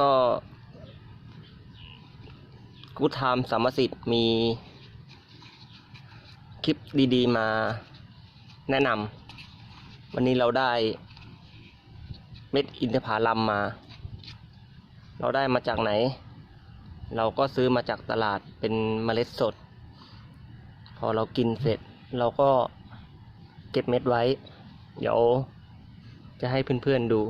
ก็กูทามสามสิทธิ์มีคลิปดีๆ มาแนะนำวันนี้เราได้เม็ดอินทผลัมมา เราได้มาจากไหน เราก็ซื้อมาจากตลาดเป็นเมล็ดสด พอเรากินเสร็จ เราก็เก็บเม็ดไว้ เดี๋ยวจะให้เพื่อนๆดู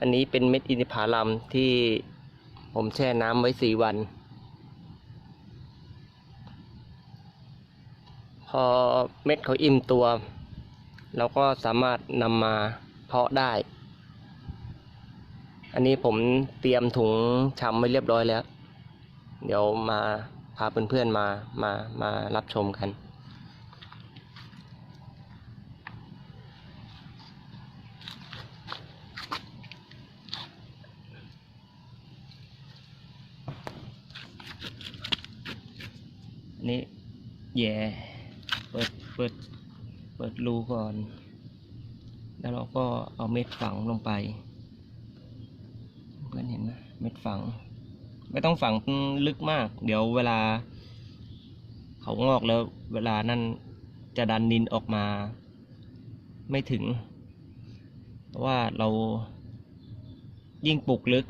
อันนี้เป็นเม็ดอินทผลัมที่ผมแช่น้ำไว้สี่วัน พอเม็ดเขาอิ่มตัว เราก็สามารถนำมาเพาะได้ อันนี้ผมเตรียมถุงชำไว้เรียบร้อยแล้ว เดี๋ยวมาพาเพื่อนๆมามามารับชมกัน อั นี้แย่เปิดเปิดเปิดรูก่อน แล้วเราก็เอาเม็ดฝังลงไป เพื่อนเห็นไหมเม็ดฝัง ไม่ต้องฝังลึกมาก เดี๋ยวเวลา เขางอกแล้ว เวลานั่นจะดันดินออกมา ไม่ถึง เพราะว่าเรายิ่งปลูกลึก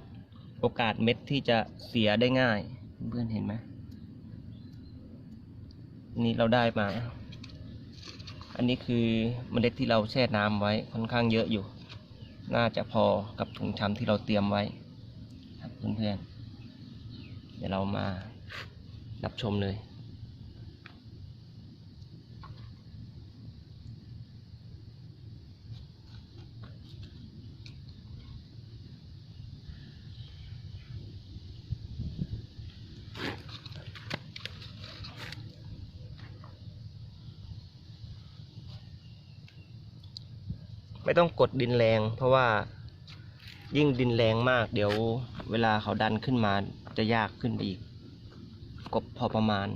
โอกาสเม็ดที่จะเสียได้ง่าย เพื่อนเห็นไหม นี่เราได้มา อันนี้คือเมล็ดที่เราแช่น้ำไว้ค่อนข้างเยอะอยู่ น่าจะพอกับถุงชำที่เราเตรียมไว้ ครับเพื่อนๆเดี๋ยวเรามารับชมเลย ไม่ต้องกดดินแรง เพราะว่ายิ่งดินแรงมาก เดี๋ยวเวลาเขาดันขึ้นมาจะยากขึ้นไปอีกกบพอประมาณ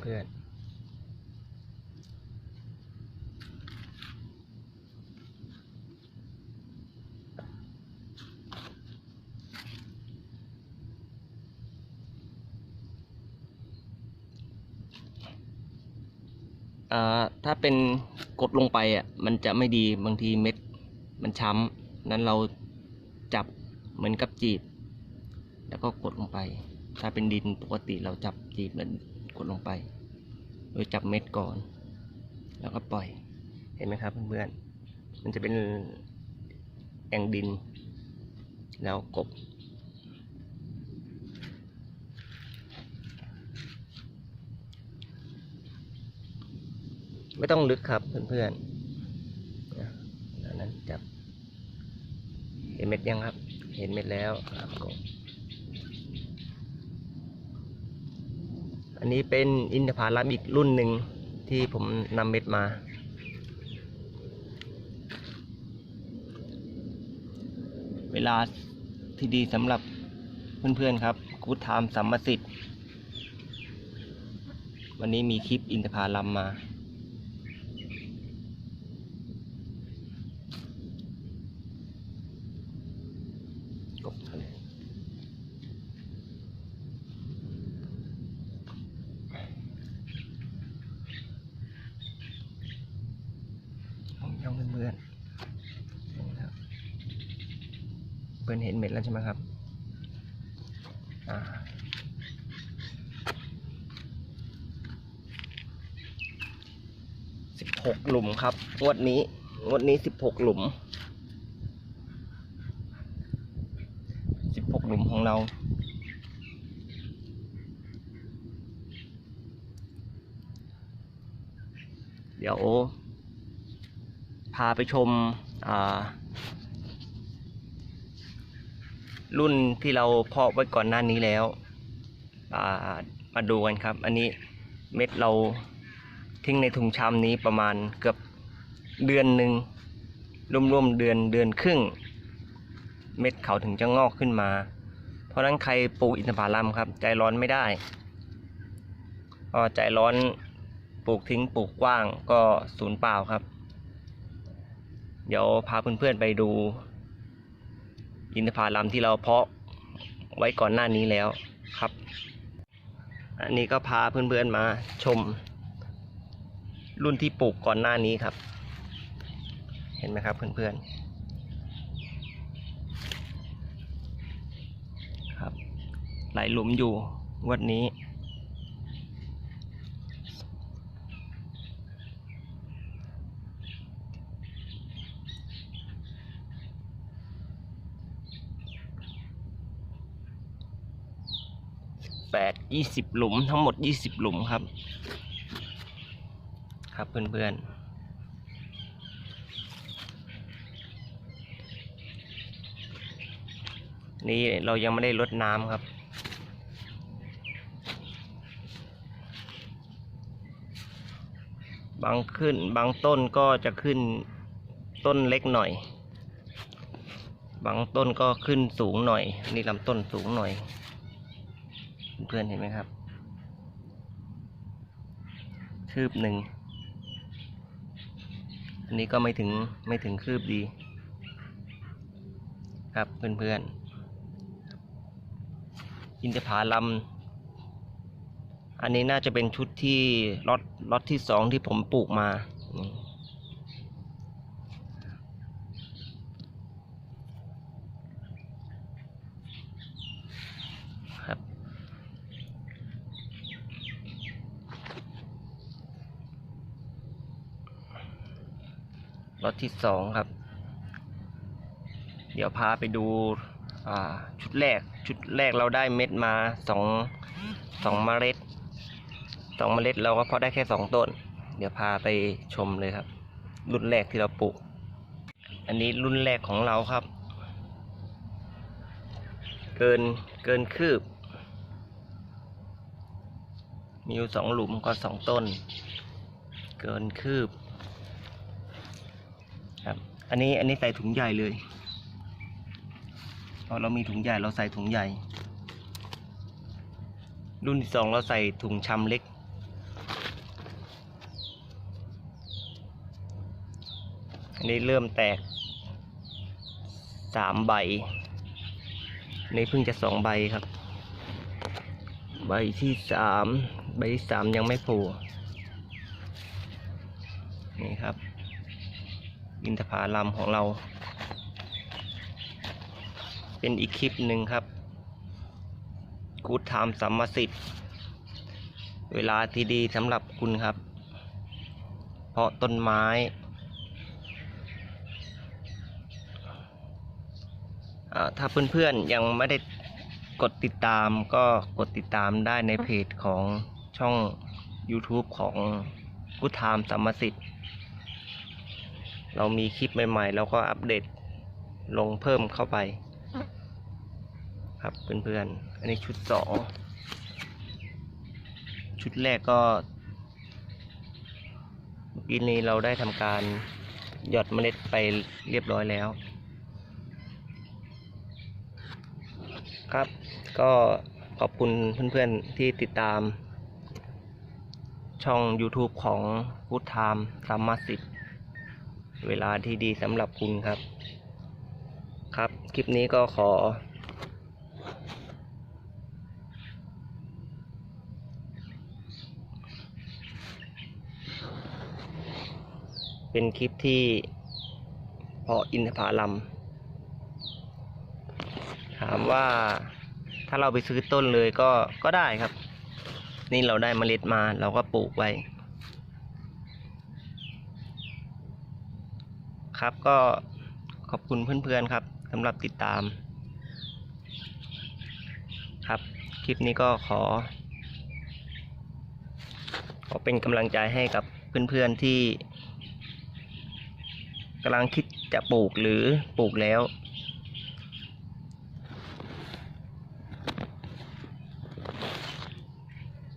เพื่อน อ่า ถ้าเป็นกดลงไปอะมันจะไม่ดีบางทีเม็ดมันช้ำนั้นเราจับเหมือนกับจีบ แล้วก็กดลงไป ถ้าเป็นดินปกติเราจับจีบแล้วกดลงไป โดยจับเม็ดก่อน แล้วก็ปล่อยเห็นไหมครับเพื่อนๆมันจะเป็นแอ่งดิน แล้วกบ ไม่ต้องลึกครับเพื่อนๆน,นั้นจับเห็นเม็ดยังครับ เห็นเม็ดแล้วครับกอันนี้เป็นอินทผลัมอีกรุ่นหนึ่งที่ผมนำเม็ดมาเวลาที่ดีสำหรับเพื่อนๆครับกูดไทม์สัมมสิทธิ์ วันนี้มีคลิปอินทผลัมมา กบทะเลห้องช่องเพื่อนๆนะครับเพื่อนเห็นเม็ดแล้วใช่ไหมครับสิบหกหลุมครับงวดนี้งวดนี้สิบหกหลุมสิบหกหลุมของเราเดี๋ยว พาไปชมอ่า รุ่นที่เราเพาะไว้ก่อนหน้านี้แล้วามาดูกันครับ อันนี้เม็ดเราทิ้งในถุงชำนี้ประมาณเกือบเดือนหนึ่งร่วมๆเดือนเดือนครึ่ง เม็ดเขาถึงจะงอกขึ้นมา เพราะฉะนั้นใครปลูกอินทผลัมครับ ใจร้อนไม่ได้ก็ใจร้อนปลูกทิ้งปลูกกว้างก็ศูนย์เปล่าครับ เดี๋ยวพาเพื่อนๆไปดู อินทผลัมที่เราเพาะไว้ก่อนหน้านี้แล้วครับ อันนี้ก็พาเพื่อนๆมาชม รุ่นที่ปลูกก่อนหน้านี้ครับ เห็นไหมครับเพื่อนๆครับ หลายหลุมอยู่วันนี้ แป ดยี่สิบหลุมทั้งหมดยี่สิบหลุมครับ ครับเพื่อนๆนี่เรายังไม่ได้ลดน้ำครับ บางขึ้นบางต้นก็จะขึ้นต้นเล็กหน่อย บางต้นก็ขึ้นสูงหน่อย นี่ลำต้นสูงหน่อย เพื่อนๆเห็นไหมครับ คืบหนึ่ง อันนี้ก็ไม่ถึงไม่ถึงคืบดี ครับเพื่อนๆ อินทผลัม อันนี้น่าจะเป็นชุดที่ล็อตล็อตที่สองที่ผมปลูกมา ล็อตที่สองครับ เดี๋ยวพาไปดูชุดแรก ชุดแรกเราได้เม็ดมาสองสองเมล็ดสองเมล็ดเราก็เพาะได้แค่สองต้น เดี๋ยวพาไปชมเลยครับ รุ่นแรกที่เราปลูก อันนี้รุ่นแรกของเราครับ เกินเกินคืบ มีอยู่สองหลุมก็สองต้น เกินคืบ อันนี้อันนี้ใส่ถุงใหญ่เลยเรามีถุงใหญ่เราใส่ถุงใหญ่ รุ่นที่สองเราใส่ถุงชำเล็ก อันนี้เริ่มแตกสามใบนนี้เพิ่งจะสองใบครับ ใบที่สามใบที่สามยังไม่โผล่นี่ครับ อินทผลัมของเรา เป็นอีกคลิปหนึ่งครับกูดไทม์สัมมาสิทธิ์เวลาที่ดีสำหรับคุณครับ เพราะต้นไม้อ่าถ้าเพื่อนๆยังไม่ได้กดติดตามก็กดติดตามได้ในเพจของช่อง YouTube ของกูดไทม์สัมมาสิทธิ์ เรามีคลิปใหม่ๆเราก็อัปเดตลงเพิ่มเข้าไป ครับเพื่อนๆ อันนี้ชุดสองชุดแรกก็เมื่อกี้นี้เราได้ทำการหยอดเมล็ดไปเรียบร้อยแล้ว ครับก็ขอบคุณเพื่อนๆที่ติดตามช่อง YouTube ของ Good Time สามาสิทธิ์ เวลาที่ดีสำหรับคุณครับ ครับ คลิปนี้ก็ขอ เป็นคลิปที่เพาะอินทผลัมถามว่าถ้าเราไปซื้อต้นเลยก็ก็ได้ครับ นี่เราได้เมล็ดมาเราก็ปลูกไว้ ครับ ก็ขอบคุณเพื่อนๆครับสำหรับติดตาม ครับ คลิปนี้ก็ขอ ขอเป็นกำลังใจให้กับเพื่อนๆที่กำลังคิดจะปลูกหรือปลูกแล้ว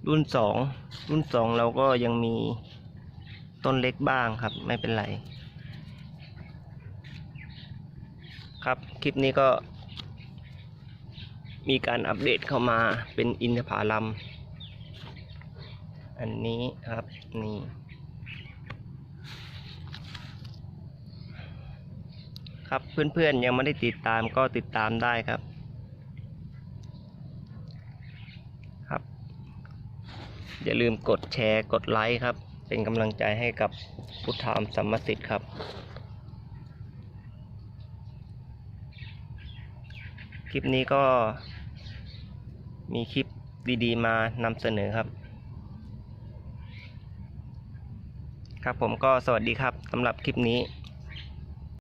รุ่นสองรุ่นสองเราก็ยังมีต้นเล็กบ้างครับ ไม่เป็นไร ครับ ค ลิปนี้ก็ มีการอัปเดตเข้ามาเป็นอินทผาลัมอันนี้ครับนี่ครับเพื่อนๆยังไม่ได้ติดตามก็ติดตามได้ครับ ครับ อย่าลืมกดแชร์กดไลค์ครับ เป็นกำลังใจให้กับพุทธามสัมมสิทธิ์ครับ ลิปนี้ก็มีคลิปดีๆ มานำเสนอครับ ครับผมก็สวัสดีครับสำหรับคลิปนี้